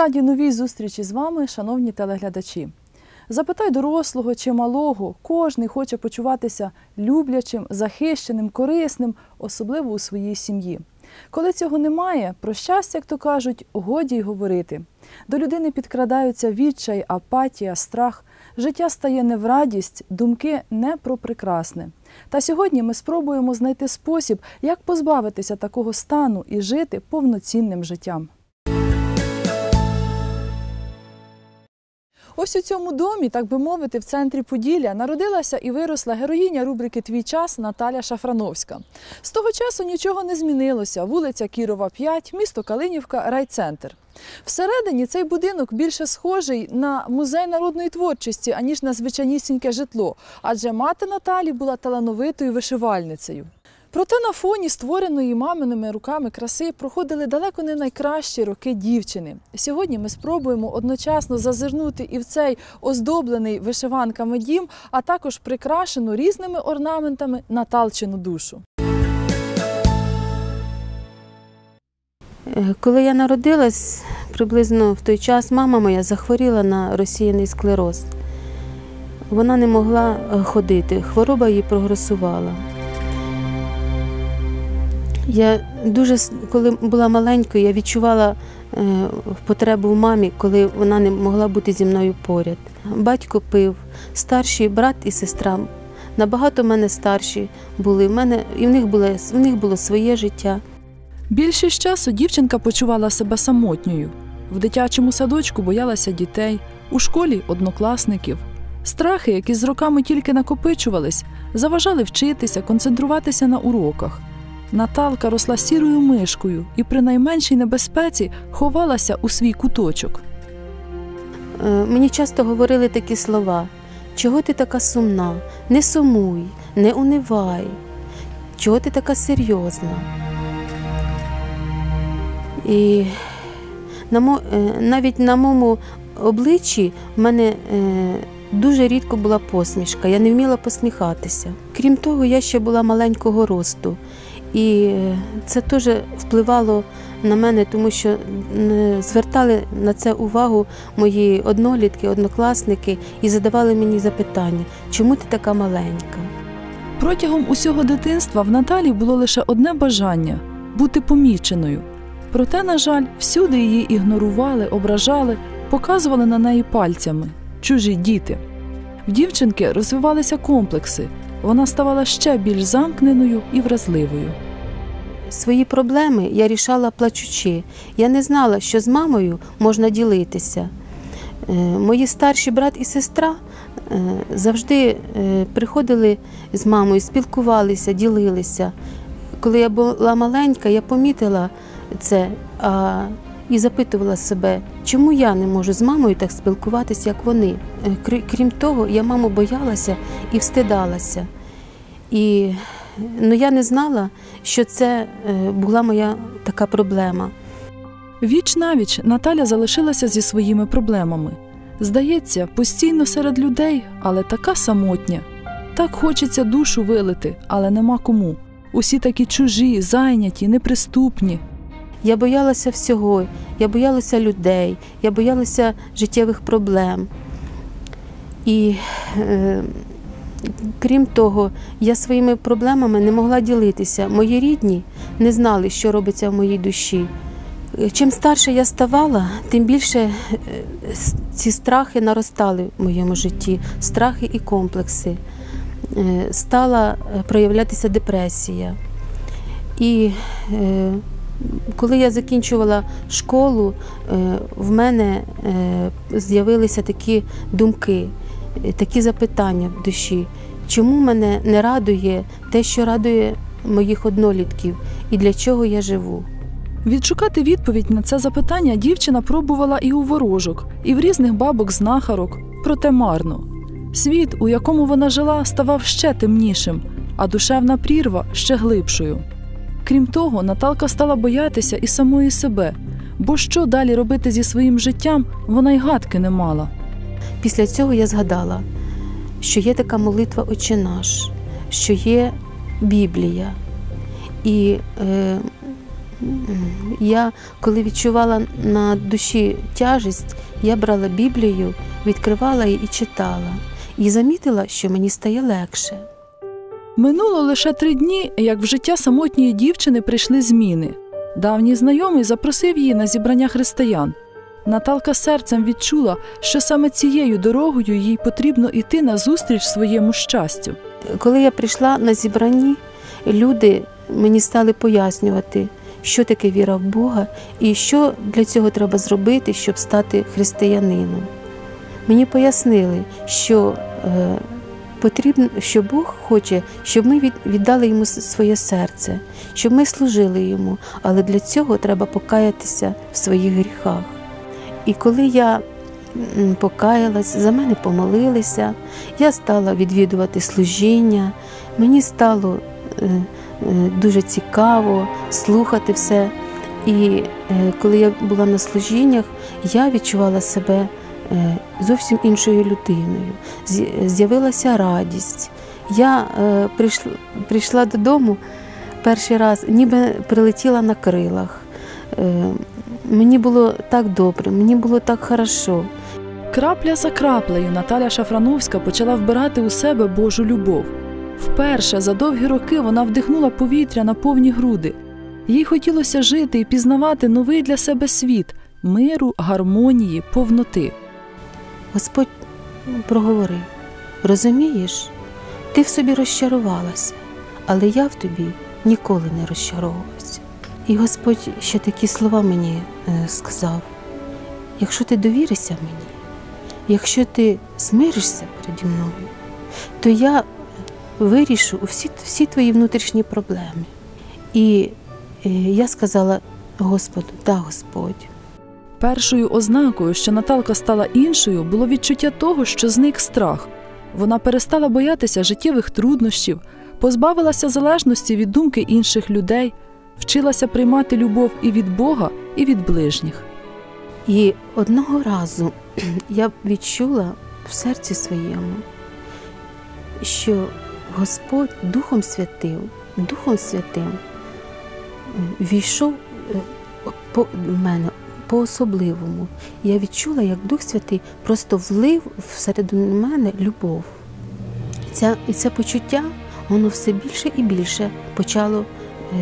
раді новій зустрічі з вами, шановні телеглядачі. Запитай дорослого чи малого, кожний хоче почуватися люблячим, захищеним, корисним, особливо у своїй сім'ї. Коли цього немає, про щастя, як то кажуть, годі й говорити. До людини підкрадаються відчай, апатія, страх. Життя стає не в радість, думки не про прекрасне. Та сьогодні ми спробуємо знайти спосіб, як позбавитися такого стану і жити повноцінним життям. Ось у цьому домі, так би мовити, в центрі Поділля народилася і виросла героїня рубрики Твій час Наталя Шафрановська. З того часу нічого не змінилося. Вулиця Кірова, 5, місто Калинівка, райцентр. Всередині цей будинок більше схожий на музей народної творчості, аніж на звичайнісіньке житло, адже мати Наталі була талановитою вишивальницею. Проте на фоні створеної маминими руками краси проходили далеко не найкращі роки дівчини. Сьогодні ми спробуємо одночасно зазирнути і в цей оздоблений вишиванками дім, а також прикрашену різними орнаментами Наталчину душу. Е, Коли я народилась, приблизно в той час мама моя захворіла на розсіяний склероз. Вона не могла е, ходити, хвороба її прогресувала. Я дуже, коли була маленькою, я відчувала е, потребу в мамі, коли вона не могла бути зі мною поряд. Батько пив, старший брат і сестра набагато мене старші були. В мене, і в них, було, в них було своє життя. Більшість часу дівчинка почувала себе самотньою. В дитячому садочку боялася дітей, у школі однокласників. Страхи, які з роками тільки накопичувались, заважали вчитися, концентруватися на уроках. Наталка росла сірою мишкою і при найменшій небезпеці ховалася у свій куточок. Е, Мені часто говорили такі слова: чого ти така сумна? Не сумуй, не унивай, чого ти така серйозна? І е, навіть на моєму обличчі в мене е, дуже рідко була посмішка, я не вміла посміхатися. Крім того, я ще була маленького росту. І це теж впливало на мене, тому що звертали на це увагу мої однолітки, однокласники і задавали мені запитання, чому ти така маленька? Протягом усього дитинства в Наталі було лише одне бажання бути поміченою. Проте, на жаль, всюди її ігнорували, ображали, показували на неї пальцями чужі діти. В дівчинки розвивалися комплекси. Вона ставала ще більш замкненою і вразливою. Свої проблеми я рішала плачучи. Я не знала, що з мамою можна ділитися. Е, Мої старші брат і сестра е, завжди е, приходили з мамою, спілкувалися, ділилися. Коли я була маленька, я помітила це а, і запитувала себе, чому я не можу з мамою так спілкуватися, як вони. Е, Крім того, я маму боялася і встидалася. І ну, я не знала, що це е, була моя така проблема. Віч навіч Наталя залишилася зі своїми проблемами. Здається, постійно серед людей, але така самотня. Так хочеться душу вилити, але нема кому. Усі такі чужі, зайняті, неприступні. Я боялася всього, я боялася людей, я боялася життєвих проблем. І е, крім того, я своїми проблемами не могла ділитися. Мої рідні не знали, що робиться в моїй душі. Чим старше я ставала, тим більше е, ці страхи наростали в моєму житті, страхи і комплекси. Е, Стала е, проявлятися депресія. І коли я закінчувала школу, е, в мене е, з'явилися такі думки, такі запитання в душі. Чому мене не радує те, що радує моїх однолітків, і для чого я живу? Відшукати відповідь на це запитання дівчина пробувала і у ворожок, і в різних бабок-знахарок, проте марно. Світ, у якому вона жила, ставав ще темнішим, а душевна прірва ще глибшою. Крім того, Наталка стала боятися і самої себе, бо що далі робити зі своїм життям, вона й гадки не мала. Після цього я згадала, що є така молитва Отче наш, що є Біблія. І е, Я, коли відчувала на душі тяжесть, я брала Біблію, відкривала її і читала. І замітила, що мені стає легше. Минуло лише три дні, як в життя самотньої дівчини прийшли зміни. Давній знайомий запросив її на зібрання християн. Наталка серцем відчула, що саме цією дорогою їй потрібно йти назустріч своєму щастю. Коли я прийшла на зібранні, люди мені стали пояснювати, що таке віра в Бога і що для цього треба зробити, щоб стати християнином. Мені пояснили, що е, потрібно, що Бог хоче, щоб ми віддали йому своє серце, щоб ми служили йому, але для цього треба покаятися в своїх гріхах. І коли я покаялась, за мене помолилися, я стала відвідувати служіння, мені стало е, е, дуже цікаво слухати все. І е, коли я була на служіннях, я відчувала себе зовсім іншою людиною. З'явилася радість. Я е, прийшла, прийшла додому перший раз, ніби прилетіла на крилах. Е, Мені було так добре, мені було так хорошо. Крапля за краплею Наталя Шафрановська почала вбирати у себе Божу любов. Вперше за довгі роки вона вдихнула повітря на повні груди. Їй хотілося жити і пізнавати новий для себе світ миру, гармонії, повноти. Господь проговорив: розумієш, ти в собі розчарувалася, але я в тобі ніколи не розчаровувався. І Господь ще такі слова мені е, сказав: якщо ти довіришся мені, якщо ти смиришся переді мною, то я вирішу всі, всі твої внутрішні проблеми. І е, я сказала Господу, да, Господь. Першою ознакою, що Наталка стала іншою, було відчуття того, що зник страх. Вона перестала боятися життєвих труднощів, позбавилася залежності від думки інших людей, вчилася приймати любов і від Бога, і від ближніх. І одного разу я відчула в серці своєму, що Господь Духом Святим, Духом Святим е, війшов е, по мене по-особливому. Я відчула, як Дух Святий просто влив всередину мене любов. Ця, і це почуття, воно все більше і більше почало е,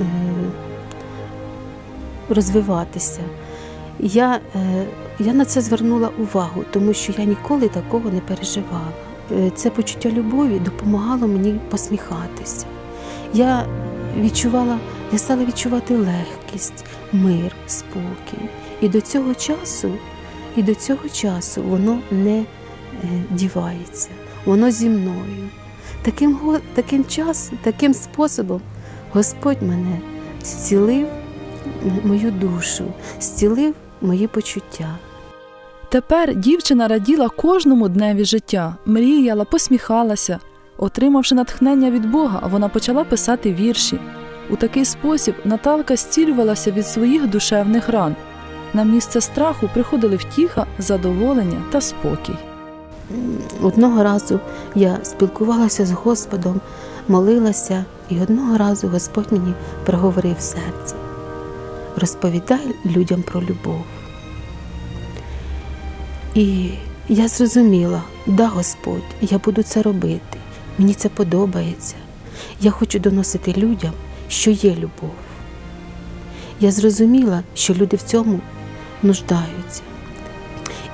е, розвиватися. Я, е, я на це звернула увагу, тому що я ніколи такого не переживала. Е, Це почуття любові допомагало мені посміхатися. Я відчувала, я стала відчувати легкість, мир, спокій. І до цього часу, і до цього часу воно не е, дівається, воно зі мною. Таким, таким час, таким способом Господь мене зцілив мою душу, зцілив мої почуття. Тепер дівчина раділа кожному дневі життя, мріяла, посміхалася. Отримавши натхнення від Бога, вона почала писати вірші. У такий спосіб Наталка зцілювалася від своїх душевних ран. На місце страху приходили втіха, задоволення та спокій. Одного разу я спілкувалася з Господом, молилася, і одного разу Господь мені проговорив в серці: розповідай людям про любов. І я зрозуміла, да, Господь, я буду це робити. Мені це подобається. Я хочу доносити людям, що є любов. Я зрозуміла, що люди в цьому нуждаються.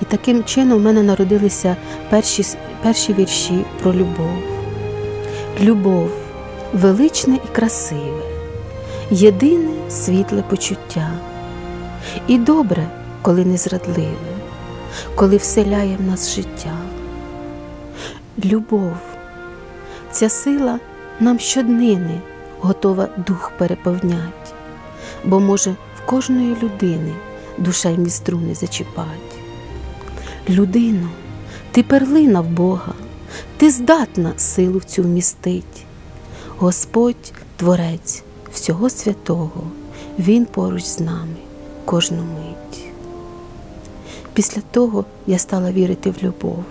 І таким чином в мене народилися перші, перші вірші про любов. Любов величне і красиве, єдине світле почуття. І добре, коли не зрадливе, коли вселяє в нас життя. Любов ця сила нам щоднини готова дух переповнять, бо може в кожної людини душевні струни зачіпать. Людино, ти перлина в Бога, ти здатна силу в цю вмістить. Господь Творець всього святого, Він поруч з нами кожну мить. Після того я стала вірити в любов.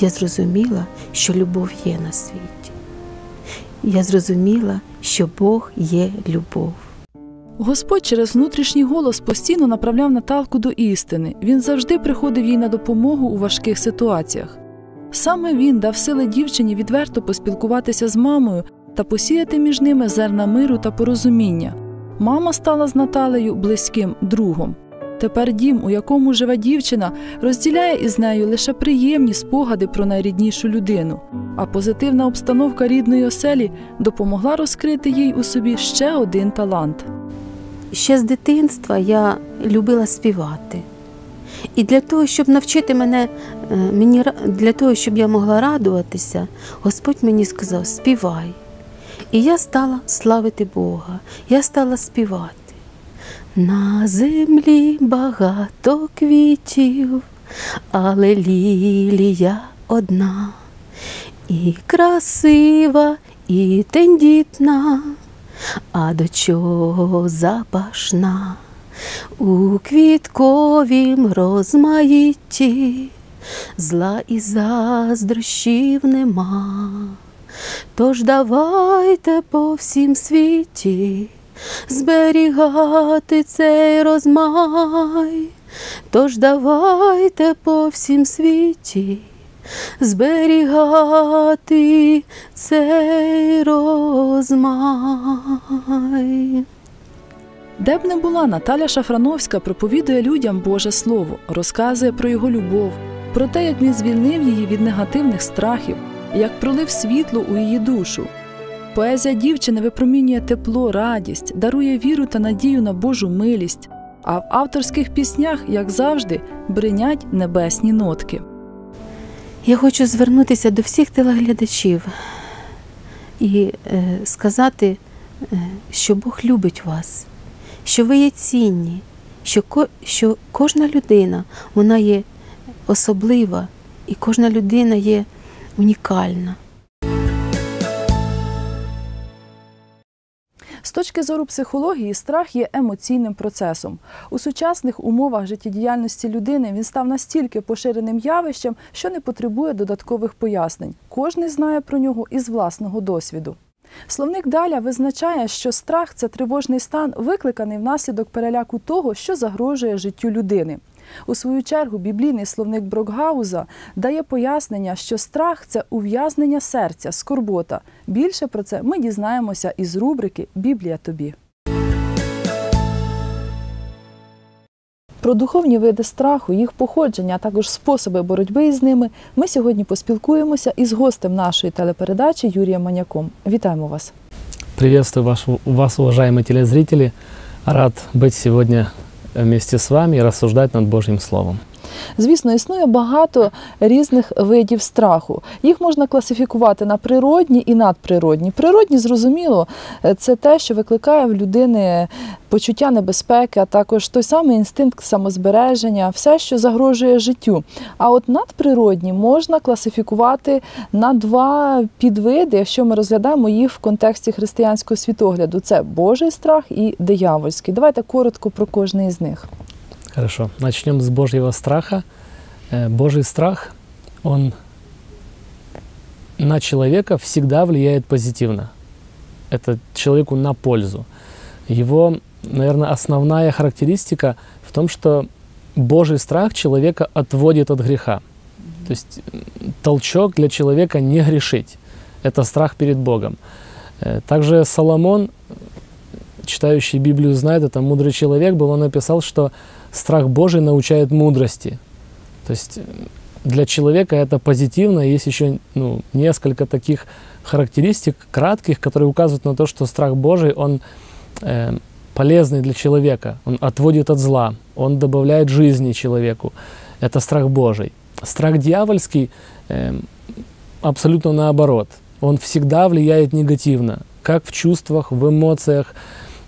Я зрозуміла, що любов є на світі. Я зрозуміла, що Бог є любов. Господь через внутрішній голос постійно направляв Наталку до істини. Він завжди приходив їй на допомогу у важких ситуаціях. Саме він дав сили дівчині відверто поспілкуватися з мамою та посіяти між ними зерна миру та порозуміння. Мама стала з Наталею близьким другом. Тепер дім, у якому живе дівчина, розділяє із нею лише приємні спогади про найріднішу людину, а позитивна обстановка рідної оселі допомогла розкрити їй у собі ще один талант. Ще з дитинства я любила співати. І для того, щоб навчити мене, е, мені для того, щоб я могла радуватися, Господь мені сказав: співай. І я стала славити Бога, я стала співати. На землі багато квітів, але лілія одна, і красива, і тендітна, а до чого запашна? У квітковім розмаїтті, зла і заздрощів нема. Тож давайте по всім світі зберігати цей розмай. Тож давайте по всім світі зберігати цей розмай. Де б не була, Наталя Шафрановська проповідує людям Боже Слово, розказує про його любов, про те, як він звільнив її від негативних страхів, як пролив світло у її душу. Поезія дівчини випромінює тепло, радість, дарує віру та надію на Божу милість, а в авторських піснях, як завжди, бринять небесні нотки. Я хочу звернутися до всіх телеглядачів і е, сказати, е, що Бог любить вас, що ви є цінні, що, ко, що кожна людина вона є особлива і кожна людина є унікальна. З точки зору психології, страх є емоційним процесом. У сучасних умовах життєдіяльності людини він став настільки поширеним явищем, що не потребує додаткових пояснень. Кожний знає про нього із власного досвіду. Словник Даля визначає, що страх це тривожний стан, викликаний внаслідок переляку того, що загрожує життю людини. У свою чергу, біблійний словник Брокгауза дає пояснення, що страх це ув'язнення серця, скорбота. Більше про це ми дізнаємося із рубрики Біблія тобі. Про духовні види страху, їх походження, а також способи боротьби із ними ми сьогодні поспілкуємося із гостем нашої телепередачі Юрієм Маняком. Вітаємо вас! Приветствую вас, уважаемые телезрители. Рад быть сегодня вместе с вами и рассуждать над Божьим Словом. Звісно, існує багато різних видів страху. Їх можна класифікувати на природні і надприродні. Природні, зрозуміло, це те, що викликає в людини почуття небезпеки, а також той самий інстинкт самозбереження, все, що загрожує життю. А от надприродні можна класифікувати на два підвиди, якщо ми розглядаємо їх в контексті християнського світогляду. Це Божий страх і диявольський. Давайте коротко про кожний із них. Хорошо, начнем с Божьего страха. Э, Божий страх, он на человека всегда влияет позитивно. Это человеку на пользу. Его, наверное, основная характеристика в том, что Божий страх человека отводит от греха. То есть толчок для человека не грешить. Это страх перед Богом. Э, Также Соломон, читающий Библию, знает, это мудрый человек был, он написал, что страх Божий научает мудрости. То есть м, для человека это позитивно. Есть еще ну, несколько таких характеристик кратких, которые указывают на то, что страх Божий, он э, полезный для человека. Он отводит от зла, он добавляет жизни человеку. Это страх Божий. Страх дьявольский э, абсолютно наоборот. Он всегда влияет негативно, как в чувствах, в эмоциях,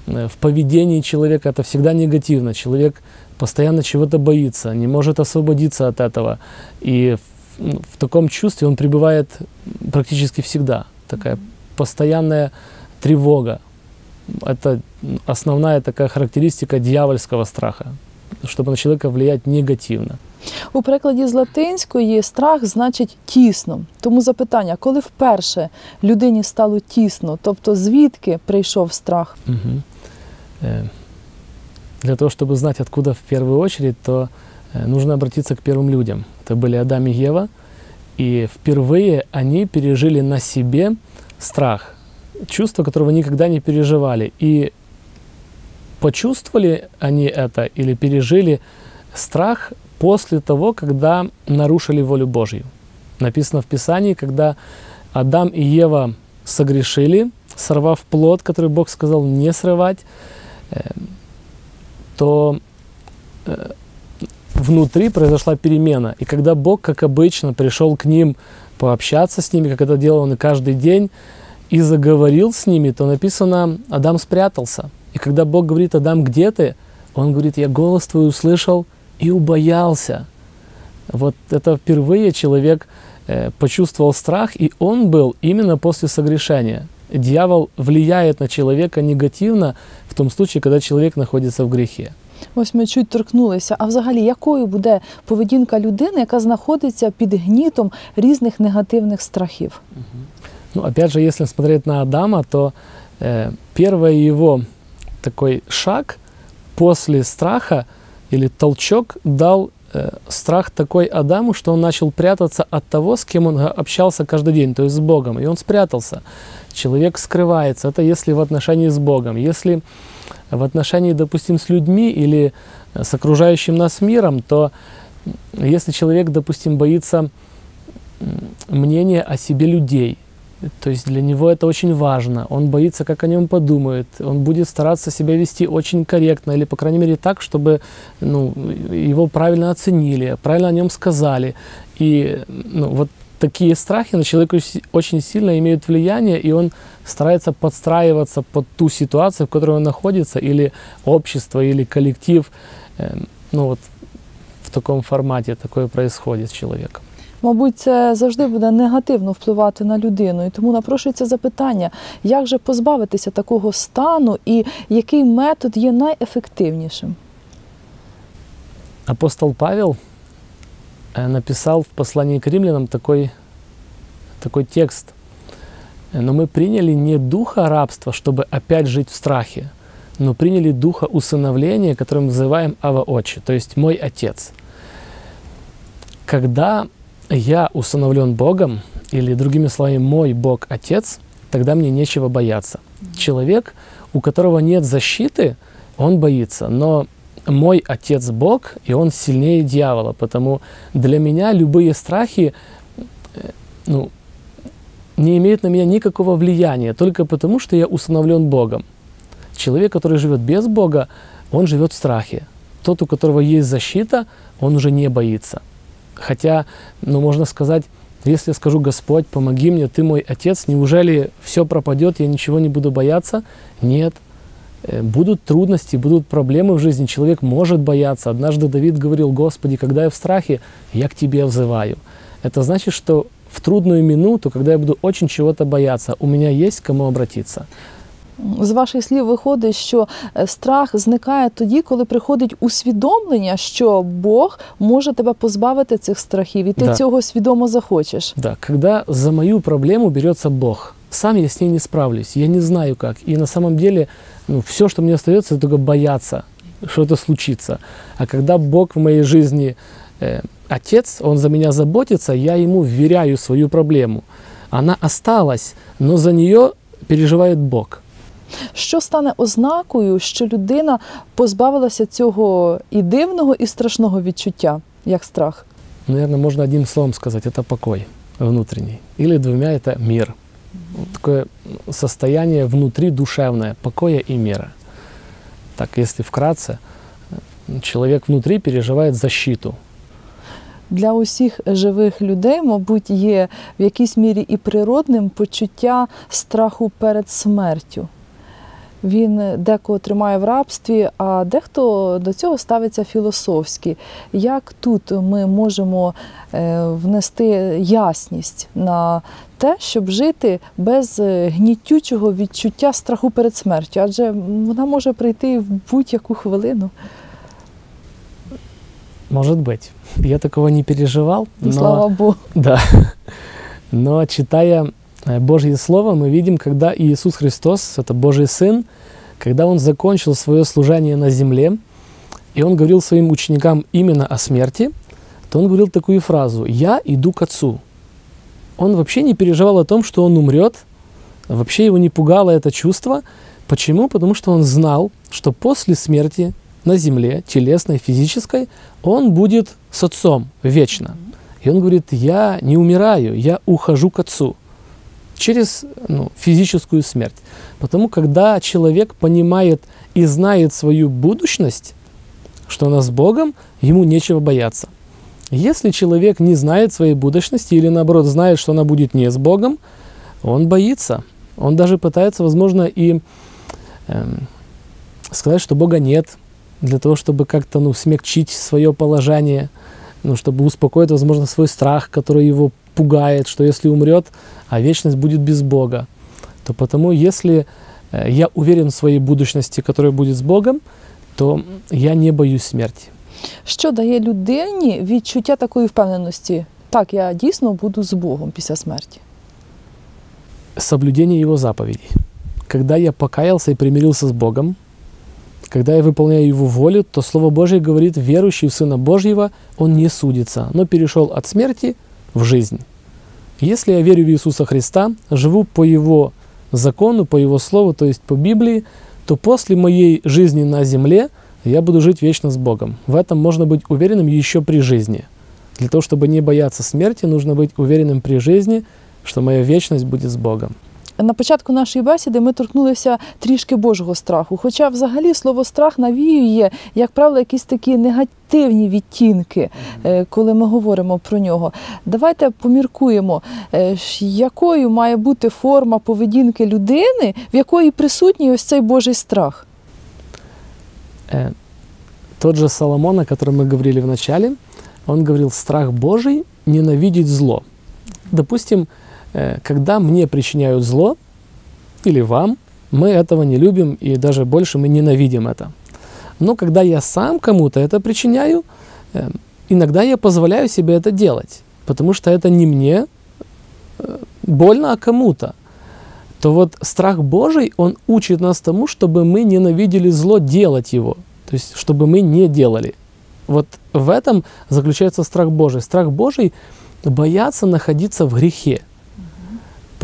э, в поведении человека. Это всегда негативно. Человек постоянно чего-то боится, не может освободиться от этого. И в, ну, в таком чувстве он пребывает практически всегда. Такая постоянная тревога. Это м, основная такая характеристика дьявольского страха, чтобы на человека влиять негативно. У перекладі з латинської страх значить тісно. Тому запитання, коли вперше людині стало тісно, тобто звідки прийшов страх? Мгм. Для того, чтобы знать, откуда в первую очередь, то э, нужно обратиться к первым людям. Это были Адам и Ева. И впервые они пережили на себе страх, чувство, которого никогда не переживали. И почувствовали они это или пережили страх после того, когда нарушили волю Божью. Написано в Писании, когда Адам и Ева согрешили, сорвав плод, который Бог сказал не срывать, э, то э, внутри произошла перемена. И когда Бог, как обычно, пришел к ним пообщаться с ними, как это делал он каждый день, и заговорил с ними, то написано, Адам спрятался. И когда Бог говорит, Адам, где ты? Он говорит, я голос твой услышал и убоялся. Вот это впервые человек э, почувствовал страх, и он был именно после согрешения. Дьявол влияет на человека негативно в том случае, когда человек находится в грехе. Ось ми чуть торкнулися. А взагалі, якою буде поведінка людини, яка знаходиться під гнітом різних негативних страхів? Ну, опять же, если смотреть на Адама, то э, первый его такой шаг после страха или толчок дал э, страх такой Адаму, что он начал прятаться от того, с кем он общался каждый день, то есть с Богом. И он спрятался. Человек скрывается. Это если в отношении с Богом. Если в отношении, допустим, с людьми или э, с окружающим нас миром, то если человек, допустим, боится мнения о себе людей, то есть для него это очень важно. Он боится, как о нем подумают. Он будет стараться себя вести очень корректно, или, по крайней мере, так, чтобы ну, его правильно оценили, правильно о нем сказали. И ну, вот такие страхи на человека очень сильно имеют влияние, и он старается подстраиваться под ту ситуацию, в которой он находится, или общество, или коллектив. Эм, Ну вот в таком формате такое происходит с человеком. Мабуть, це завжди буде негативно впливати на людину. І тому напрошується запитання, як же позбавитися такого стану і який метод є найефективнішим? Апостол Павел э, написал в послании к римлянам такой, такой текст. Но мы приняли не духа рабства, чтобы опять жить в страхе, но приняли духа усыновления, которым называем Ава Отче, то есть мой Отец. Когда я усыновлен Богом, или другими словами, мой Бог Отец, тогда мне нечего бояться. Человек, у которого нет защиты, он боится, но мой Отец Бог, и Он сильнее дьявола, потому для меня любые страхи э, ну, не имеют на меня никакого влияния, только потому, что я установлен Богом. Человек, который живет без Бога, он живет в страхе. Тот, у которого есть защита, он уже не боится. Хотя, ну, можно сказать, если я скажу, Господь, помоги мне, Ты мой Отец, неужели все пропадет, я ничего не буду бояться? Нет. Э, Будут трудности, будут проблемы в жизни, человек может бояться. Однажды Давид говорил, Господи, когда я в страхе, я к Тебе взываю. Это значит, что в трудную минуту, когда я буду очень чего-то бояться, у меня есть к кому обратиться. З ваших слів виходить, що е, страх зникає тоді, коли приходить усвідомлення, що Бог може тебе позбавити цих страхів, і ти Да. цього свідомо захочеш. Да, когда за мою проблему берется Бог, сам я с ней не справлюсь, я не знаю как. И на самом деле ну, все, что мне остается, это только бояться, что это случится. А когда Бог в моей жизни э, Отец, Он за меня заботится, я Ему вверяю свою проблему. Она осталась, но за нее переживает Бог. Що стане ознакою, що людина позбавилася цього і дивного, і страшного відчуття, як страх? Наверное, можно одним словом сказать, это покой внутренний. Или двумя это мир. Вот Такое состояние внутри душевное, покоя и мира. Так, если вкратце, э, человек внутри переживает защиту. Для усіх живих людей, мабуть, є в якійсь мірі і природним почуття страху перед смертю. Він декого тримає в рабстві, а дехто до цього ставиться філософськи. Як тут ми можемо е, внести ясність на те, щоб жити без гнітючого відчуття страху перед смертю? Адже вона може прийти в будь-яку хвилину. Может быть. Я такого не переживал, Ну, Слава Богу. Да. Но читая Божье Слово, мы видим, когда Иисус Христос, это Божий Сын, когда Он закончил свое служение на земле, и он говорил своим ученикам именно о смерти, то он говорил такую фразу «Я иду к Отцу». Он вообще не переживал о том, что он умрет, вообще его не пугало это чувство. Почему? Потому что он знал, что после смерти на земле, телесной, физической, он будет с Отцом вечно. И он говорит, я не умираю, я ухожу к Отцу через ну, физическую смерть. Потому когда человек понимает и знает свою будущность, что она с Богом, ему нечего бояться. Если человек не знает своей будущности или наоборот знает, что она будет не с Богом, он боится. Он даже пытается, возможно, и эм, сказать, что Бога нет, для того, чтобы как-то ну, смягчить свое положение, ну, чтобы успокоить, возможно, свой страх, который его пугает, что если умрет, а вечность будет без Бога, то потому, если э, я уверен в своей будущности, которая будет с Богом, то я не боюсь смерти. Що дає людині відчуття такої впевненості? Так, я дійсно буду з Богом після смерті. Соблюдение Его заповедей. Когда я покаялся и примирился с Богом, когда я выполняю Его волю, то Слово Божье говорит, верующий в Сына Божьего, он не судится, но перешел от смерти в жизнь. Если я верю в Иисуса Христа, живу по Его закону, по Его Слову, то есть по Библии, то после моей жизни на земле я буду жить вечно с Богом. В этом можно быть уверенным еще при жизни. Для того, чтобы не бояться смерти, нужно быть уверенным при жизни, что моя вечность будет с Богом. На початку нашої бесіди ми торкнулися трішки Божого страху. Хоча взагалі слово страх навіює, як правило, якісь такі негативні відтінки, е, коли ми говоримо про нього. Давайте поміркуємо, е, ж якою має бути форма поведінки людини, в якої присутній ось цей Божий страх. Э, Тот же Соломон, о котором мы говорили в начале, он говорил, страх Божий ненавидеть зло. Допустим, э, когда мне причиняют зло, или вам, мы этого не любим, и даже больше мы ненавидим это. Но когда я сам кому-то это причиняю, э, иногда я позволяю себе это делать, потому что это не мне э, больно, а кому-то. То вот страх Божий, он учит нас тому, чтобы мы ненавидели зло, делать его. То есть, чтобы мы не делали. Вот в этом заключается страх Божий. Страх Божий бояться находиться в грехе.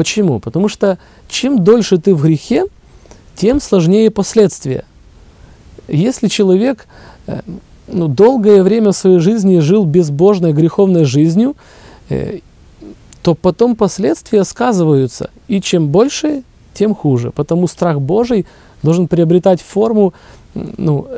Почему? Потому что чем дольше ты в грехе, тем сложнее последствия. Если человек э, ну, долгое время своей жизни жил безбожной, греховной жизнью, э, то потом последствия сказываются. И чем больше, тем хуже. Потому страх Божий должен приобретать форму ну,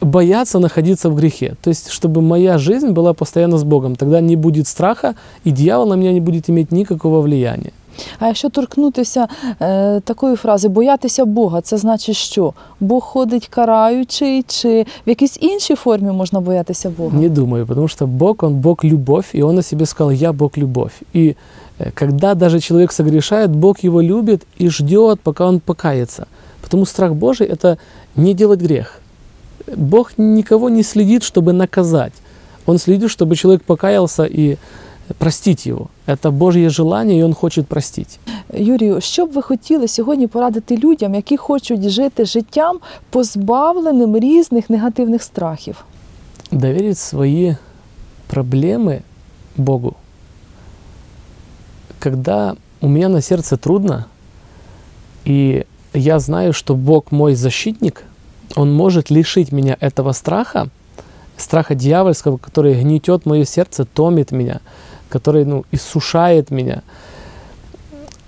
бояться находиться в грехе. То есть, чтобы моя жизнь была постоянно с Богом. Тогда не будет страха, и дьявол на меня не будет иметь никакого влияния. А якщо торкнутися е, такої фрази боятися Бога, це значить що? Бог ходить караючий, чи в якійсь іншій формі можна боятися Бога? Не думаю, потому что Бог, Он Бог любовь, и Он о себе сказал, я Бог любовь. И э, когда даже человек согрешает, Бог его любит и ждет, пока он покается. Потому страх Божий – это не делать грех. Бог никого не следит, чтобы наказать. Он следит, чтобы человек покаялся и простить его. Это Божье желание, и Он хочет простить. Юрію, що б ви хотіли сьогодні порадити людям, які хочуть жити життям, позбавленим різних негативних страхів? Доверить свои проблемы Богу. Когда у меня на сердце трудно, и я знаю, что Бог мой защитник, Он может лишить меня этого страха, страха дьявольского, который гнетет мое сердце, томит меня, который ну, иссушает меня.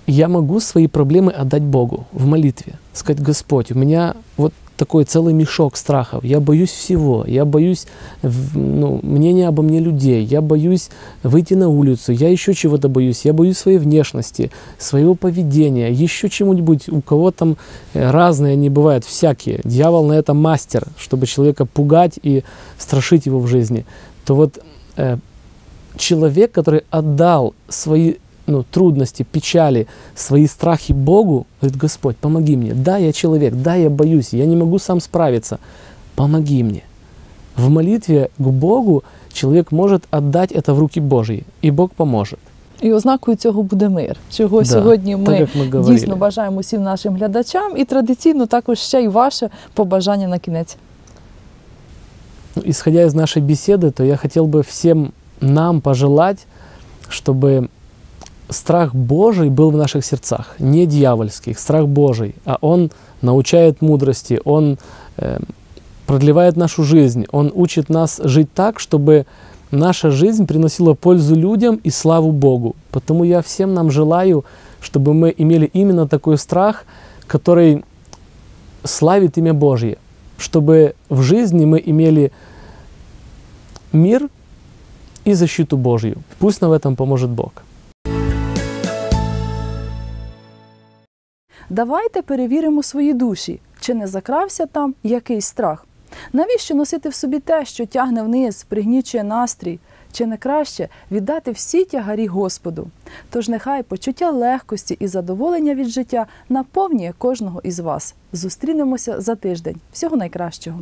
Я могу свои проблемы отдать Богу в молитве. Сказать, Господь, у меня вот такой целый мешок страхов. Я боюсь всего. Я боюсь ну, мнения обо мне людей. Я боюсь выйти на улицу. Я еще чего-то боюсь. Я боюсь своей внешности, своего поведения, еще чему-нибудь. У кого там э, разные они бывают, всякие. Дьявол на это мастер, чтобы человека пугать и страшить его в жизни. То вот э, человек, который отдал свои ну, трудности, печали, свои страхи Богу, говорит, Господь, помоги мне. Да, я человек, да, я боюсь, я не могу сам справиться. Помоги мне. В молитве к Богу человек может отдать это в руки Божьи, и Бог поможет. І ознакою цього буде мир, чого Да, сьогодні так, ми як ми говорили. дійсно бажаємо всім нашим глядачам, і традиційно також ще й ваше побажання на кінець. Ну, Исходя из нашей беседы, то я хотел бы всем нам пожелать, чтобы страх Божий был в наших сердцах, не дьявольский, страх Божий, а он научает мудрости, он э, продлевает нашу жизнь, он учит нас жить так, чтобы наша жизнь приносила пользу людям и славу Богу. Потому я всем нам желаю, чтобы мы имели именно такой страх, который славит имя Божье, чтобы в жизни мы имели мир и защиту Божью. Пусть нам в этом поможет Бог. Давайте перевіримо свої душі, чи не закрався там якийсь страх. Навіщо носити в собі те, що тягне вниз, пригнічує настрій, чи не краще віддати всі тягарі Господу? Тож нехай почуття легкості і задоволення від життя наповнює кожного із вас. Зустрінемося за тиждень. Всього найкращого.